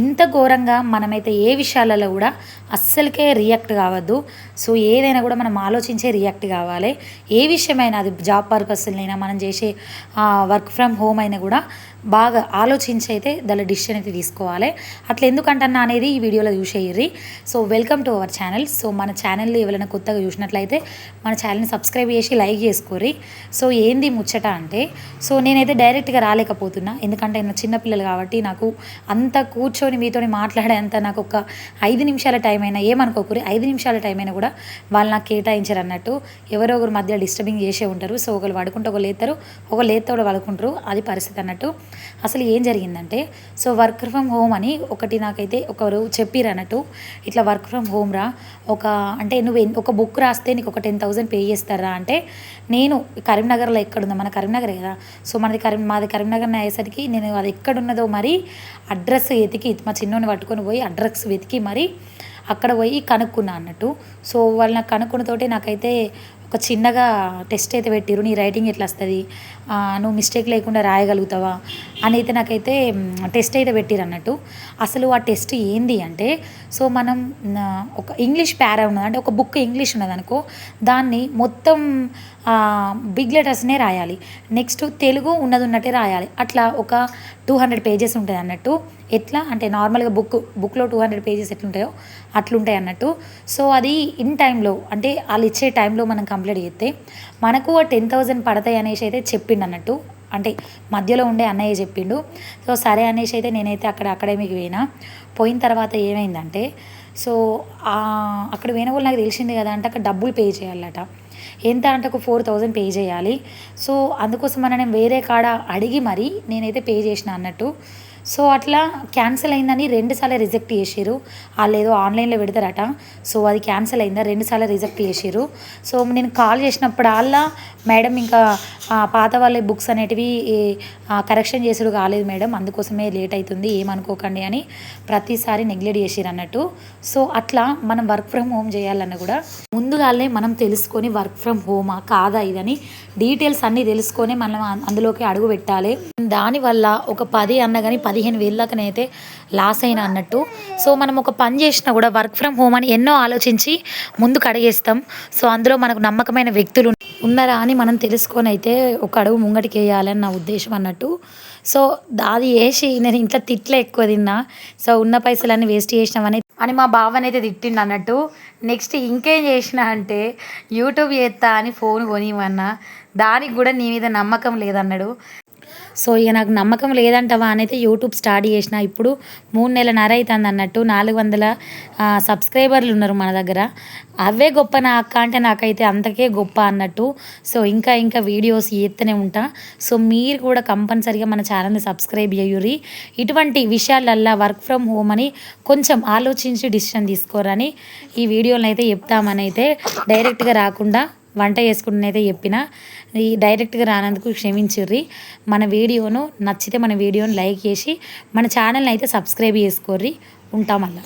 ఇంత ఘోరంగా మనమైతే ఏ విషయాలలో కూడా అస్సలకే రియాక్ట్ కావద్దు. సో ఏదైనా కూడా మనం ఆలోచించే రియాక్ట్ కావాలి. ఏ విషయమైనా అది జాబ్ పర్పస్లైనా మనం చేసే వర్క్ ఫ్రమ్ హోమ్ అయినా కూడా బాగా ఆలోచించి అయితే దాని డిసిషన్ అయితే తీసుకోవాలి. అట్లా ఎందుకంటన్నా అనేది ఈ వీడియోలో చూసేయర్రి so welcome to our channel. So మన ఛానల్ని ఎవరైనా కొత్తగా చూసినట్లయితే మన ఛానల్ని సబ్స్క్రైబ్ చేసి లైక్ చేసుకోరి సో ఏంది ముచ్చట అంటే సో నేనైతే డైరెక్ట్గా రాలేకపోతున్నా. ఎందుకంటే నా చిన్నపిల్లలు కాబట్టి నాకు అంత కూర్చొని మీతోని మాట్లాడేంత నాకు ఒక ఐదు నిమిషాల టైం అయినా ఏమనుకోకూరి ఐదు నిమిషాల టైం అయినా కూడా వాళ్ళు నాకు కేటాయించారు అన్నట్టు ఎవరో ఒకరు మధ్య డిస్టర్బింగ్ చేసే ఉంటారు. సో ఒకరు పడుకుంటే ఒకరు లేతారు ఒకరు లేతే పడుకుంటారు. అది పరిస్థితి అన్నట్టు అసలు ఏం జరిగిందంటే సో వర్క్ ఫ్రమ్ హోమ్ అని ఒకటి నాకైతే ఒకరు చెప్పిరు అన్నట్టు ఇట్లా వర్క్ ఫ్రమ్ హోమ్ రా ఒక అంటే నువ్వు ఒక బుక్ రాస్తే నీకు ఒక టెన్ థౌసండ్ పే చేస్తారా అంటే నేను కరీంనగర్లో ఎక్కడుందో మన కరీంనగర్ కదా సో మనది కరీం మాది కరీంనగర్ అయ్యేసరికి నేను అది ఎక్కడున్నదో మరి అడ్రస్ ఎతికి వెతికి మా చిన్నోని పట్టుకొని పోయి అడ్రస్ వెతికి మరి అక్కడ పోయి కనుక్కున్నా అన్నట్టు. సో వాళ్ళు నాకు కనుక్కున్నతోటి నాకైతే ఒక చిన్నగా టెస్ట్ అయితే పెట్టిరు నీ రైటింగ్ ఎట్లా వస్తుంది? నువ్వు మిస్టేక్ లేకుండా రాయగలుగుతావా? అని అయితే నాకైతే టెస్ట్ అయితే పెట్టిరు అన్నట్టు. అసలు ఆ టెస్ట్ ఏంది అంటే సో మనం ఒక ఇంగ్లీష్ ప్యారా ఉన్నది. అంటే ఒక బుక్ ఇంగ్లీష్ ఉన్నది అనుకో దాన్ని మొత్తం బిగ్ లెటర్స్నే రాయాలి. నెక్స్ట్ తెలుగు ఉన్నది ఉన్నట్టే రాయాలి. అట్లా ఒక టూ హండ్రెడ్ పేజెస్ ఉంటుంది అన్నట్టు. ఎట్లా? అంటే నార్మల్గా బుక్ బుక్లో టూ హండ్రెడ్ పేజెస్ ఎట్లుంటాయో అట్లుంటాయి అన్నట్టు. సో అది ఇన్ టైంలో అంటే వాళ్ళు ఇచ్చే టైంలో మనం కంప్లీట్ చేస్తే మనకు టెన్ థౌజండ్ పడతాయి అనేసి అయితే చెప్పిండు అన్నట్టు. అంటే మధ్యలో ఉండే అన్నయ్య చెప్పిండు. సో సరే అనేసి అయితే నేనైతే అక్కడ అకాడమీకి పోయినా. పోయిన తర్వాత ఏమైందంటే సో అక్కడ పోయిన వాళ్ళు నాకు తెలిసింది కదా అంటే అక్కడ డబ్బులు పే చేయాలట. ఎంత అంటే ఒక ఫోర్ థౌజండ్ పే చేయాలి. సో అందుకోసం మన నేను వేరే కాడ అడిగి మరి నేనైతే పే చేసిన అన్నట్టు. సో అట్లా క్యాన్సిల్ అయిందని రెండుసార్లు రిజెక్ట్ చేసిర్రు. వాళ్ళు ఏదో ఆన్లైన్లో పెడతారట. సో అది క్యాన్సిల్ అయిందా? రెండుసార్లు రిజెక్ట్ చేసిర్రు. సో నేను కాల్ చేసినప్పుడు వాళ్ళ మేడం ఇంకా పాత వాళ్ళ బుక్స్ అనేటివి కరెక్షన్ చేసుడు కాలేదు మేడం. అందుకోసమే లేట్ అవుతుంది ఏమనుకోకండి అని ప్రతిసారి నెగ్లెక్ట్ చేసిర్రు అన్నట్టు. సో అట్లా మనం వర్క్ ఫ్రమ్ హోమ్ చేయాలన్నా కూడా ముందుగానే మనం తెలుసుకొని వర్క్ ఫ్రమ్ హోమా కాదా ఇదని డీటెయిల్స్ అన్నీ తెలుసుకొని మనం అందులోకి అడుగు పెట్టాలి. దానివల్ల ఒక పది అన్న కానీ పదిహేను వేల దాకానైతే లాస్ అయిన అన్నట్టు. సో మనం ఒక పని చేసినా కూడా వర్క్ ఫ్రమ్ హోమ్ అని ఎన్నో ఆలోచించి ముందుకు అడిగేస్తాం. సో అందులో మనకు నమ్మకమైన వ్యక్తులు ఉన్నారా అని మనం తెలుసుకొని అయితే ఒక అడుగు ముంగటికి వేయాలని నా ఉద్దేశం అన్నట్టు. సో అది వేసి నేను ఇంట్లో తిట్లే ఎక్కువ తిన్నా. సో ఉన్న పైసలన్నీ వేస్ట్ చేసినామని అని మా బావనైతే తిట్టిండు అన్నట్టు. నెక్స్ట్ ఇంకేం చేసిన అంటే యూట్యూబ్ చేస్తా అని ఫోన్ కొనివన్నా దానికి కూడా నీ మీద నమ్మకం లేదన్నాడు. సో ఇక నాకు నమ్మకం లేదంటవా అని అయితే యూట్యూబ్ స్టార్ట్ చేసిన. ఇప్పుడు మూడు నెలన్నర అవుతుంది అన్నట్టు నాలుగు వందల సబ్స్క్రైబర్లు ఉన్నారు మన దగ్గర. అవే గొప్ప నా అక్క అంటే నాకైతే అంతకే గొప్ప అన్నట్టు. సో ఇంకా ఇంకా వీడియోస్ చేస్తూనే ఉంటా. సో మీరు కూడా కంపల్సరిగా మన ఛానల్ని సబ్స్క్రైబ్ చేయుర్రి. ఇటువంటి విషయాలల్లా వర్క్ ఫ్రమ్ హోమ్ అని కొంచెం ఆలోచించి డిసిషన్ తీసుకోరని ఈ వీడియోలను అయితే చెప్తామని అయితే డైరెక్ట్గా రాకుండా వంట చేసుకుంటున్నైతే చెప్పిన ఈ డైరెక్ట్గా రానందుకు క్షమించుర్రి. మన వీడియోను నచ్చితే మన వీడియోను లైక్ చేసి మన ఛానల్ని అయితే సబ్స్క్రైబ్ చేసుకోర్రి. ఉంటాం అలా